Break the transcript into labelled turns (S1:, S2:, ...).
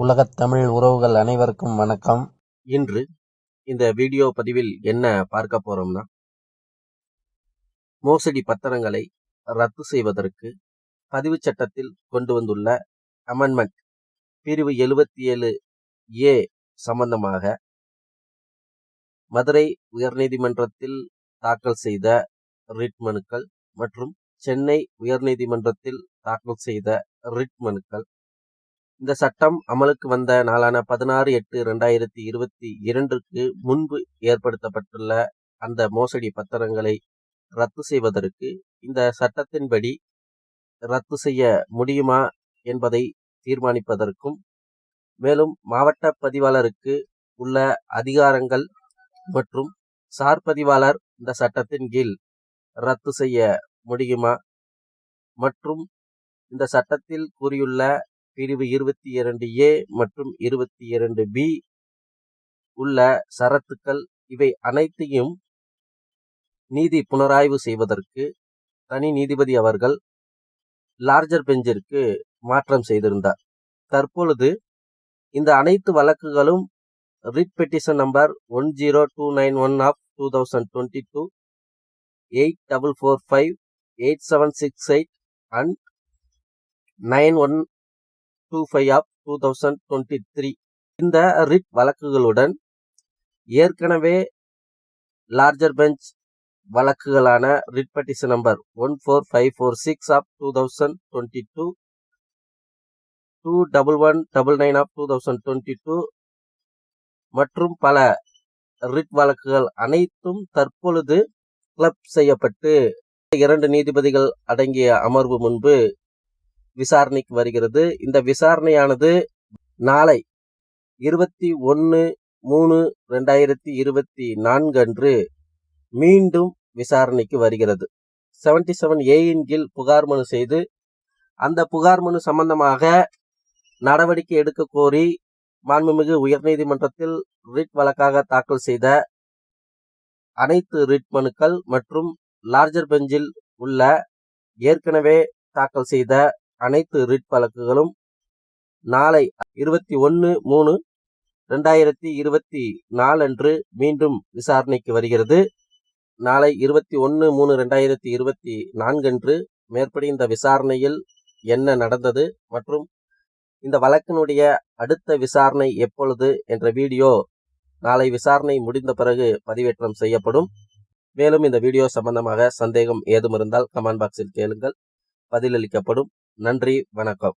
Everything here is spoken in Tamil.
S1: உலகத் தமிழ் உறவுகள் அனைவருக்கும் வணக்கம்.
S2: இன்று இந்த வீடியோ பதிவில் என்ன பார்க்க போறோம்னா மோசடி பத்திரங்களை ரத்து செய்வதற்கு பதிவுச் சட்டத்தில் கொண்டு வந்துள்ள அமெண்ட்மெண்ட் பிரிவு எழுபத்தி ஏழு ஏ சம்பந்தமாக மதுரை உயர்நீதிமன்றத்தில் தாக்கல் செய்த ரிட் மனுக்கள் மற்றும் சென்னை உயர்நீதிமன்றத்தில் தாக்கல் செய்த ரிட் மனுக்கள் இந்த சட்டம் அமலுக்கு வந்த நாளான பதினாறு எட்டு ரெண்டாயிரத்தி இருபத்தி இரண்டுக்கு முன்பு ஏற்படுத்தப்பட்டுள்ள அந்த மோசடி பத்திரங்களை ரத்து செய்வதற்கு இந்த சட்டத்தின்படி ரத்து செய்ய முடியுமா என்பதை தீர்மானிப்பதற்கும் மேலும் மாவட்ட பதிவாளருக்கு உள்ள அதிகாரங்கள் மற்றும் சார் பதிவாளர் இந்த சட்டத்தின் கீழ் ரத்து செய்ய முடியுமா மற்றும் இந்த சட்டத்தில் கூறியுள்ள பிரிவு இருபத்தி இரண்டு ஏ மற்றும் இருபத்தி இரண்டு பி உள்ள சரத்துக்கள். இவை அனைத்தையும் நீதி புனராய்வு செய்வதற்கு தனி நீதிபதி அவர்கள் லார்ஜர் பெஞ்சிற்கு மாற்றம் செய்திருந்தார். தற்பொழுது இந்த அனைத்து வழக்குகளும் writ petition number one zero two nine one of two thousand twenty two eight double four five eight seven six eight and nine one two five of two thousand twenty three இந்த ரிட் வழக்குகளுடன் ஏற்கனவே larger bench வழக்குகளான writ petition number one four five four six of two thousand twenty two two double one double nine of two thousand twenty two மற்றும் பல ரிட் வழக்குகள் அனைத்தும் தற்பொழுது கிளப் செய்யப்பட்டு இரண்டு நீதிபதிகள் அடங்கிய அமர்வு முன்பு விசாரணைக்கு வருகிறது. இந்த விசாரணையானது நாளை இருபத்தி ஒன்று மூணு ரெண்டாயிரத்தி இருபத்தி நான்கு அன்று மீண்டும் விசாரணைக்கு வருகிறது. செவன்டி செவன் ஏயின் கீழ் புகார் மனு செய்து அந்த புகார் மனு சம்பந்தமாக நடவடிக்கை எடுக்க கோரி மாண்புமிகு உயர்நீதிமன்றத்தில் ரிட் வழக்காக தாக்கல் செய்த அனைத்து ரிட் மனுக்கள் மற்றும் லார்ஜர் பெஞ்சில் உள்ள ஏற்கனவே தாக்கல் செய்த அனைத்து ரிட் வழக்குகளும் நாளை இருபத்தி ஒன்று மூணு ரெண்டாயிரத்தி இருபத்தி நாலன்று மீண்டும் விசாரணைக்கு வருகிறது. நாளை இருபத்தி ஒன்று மூணு ரெண்டாயிரத்தி இருபத்தி நான்கன்று மேற்படி இந்த விசாரணையில் என்ன நடந்தது மற்றும் இந்த வழக்கினுடைய அடுத்த விசாரணை எப்பொழுது என்ற வீடியோ நாளை விசாரணை முடிந்த பிறகு பதிவேற்றம் செய்யப்படும். மேலும் இந்த வீடியோ சம்பந்தமாக சந்தேகம் ஏதும் இருந்தால் கமெண்ட் பாக்ஸில் கேளுங்கள். பதிலளிக்கப்படும். நன்றி வணக்கம்.